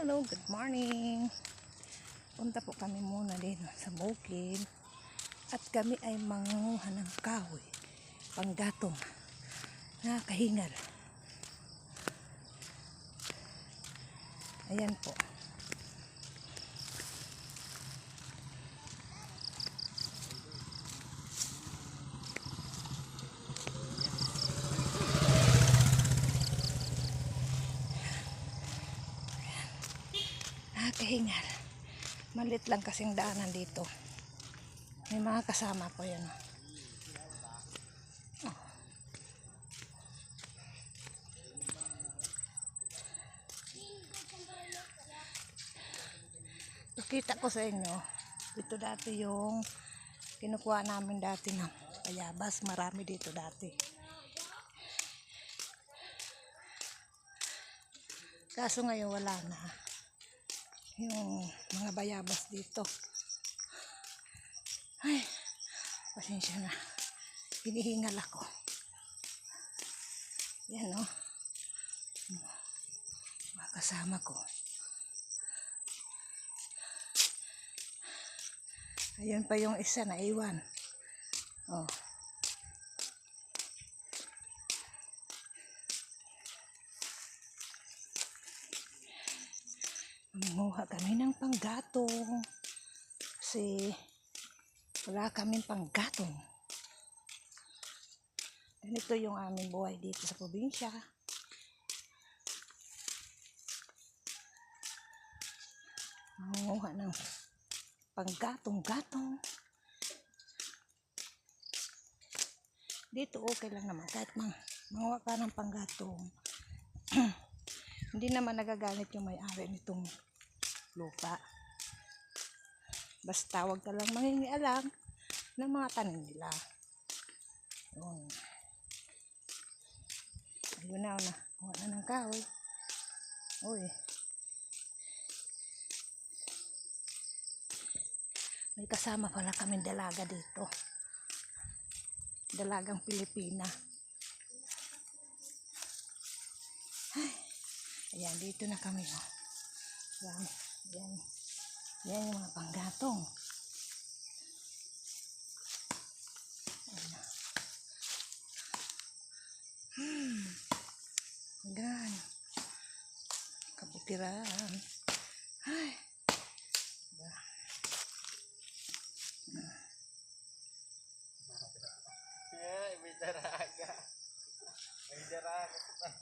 Hello, good morning. Punta po kami muna din sa bukid. At kami ay mangunguha ng kahoy. Panggatong. Nakakahingal. Ayan po. Nakakahingal. Malit lang kasing daanan dito. May mga kasama po yan. Oh. Pakita ko sa inyo. Dito dati yung kinukuha namin dati ng payabas. Marami dito dati. Kaso ngayon wala na yung mga bayabas dito. Ay, pasensya na. Hinihingal ako. Yan o. Mga kasama ko. Ayun pa yung isa na iwan. Oh. Manguha kami ng panggatong. Kasi wala kaming panggatong. Ganito yung aming buhay dito sa probinsya. Manguha ng panggatong-gatong. Dito okay lang naman kahit mang manguha ka ng panggatong. Hindi naman nagagamit yung may-ari nitong lupa. Basta wag ka lang mangingialam ng mga tanim nila. Yun. Ayun na, na. Na ng kahoy. Uy. May kasama pala kaming dalaga dito. Dalagang Pilipina. Ayan, dito na kami. Oh. Yan, yan. Yan yung mga panggatong. Ayan. Hmm. Gan. Kabutiran. Ay. Ba. Yeah, may daraga. May daraga.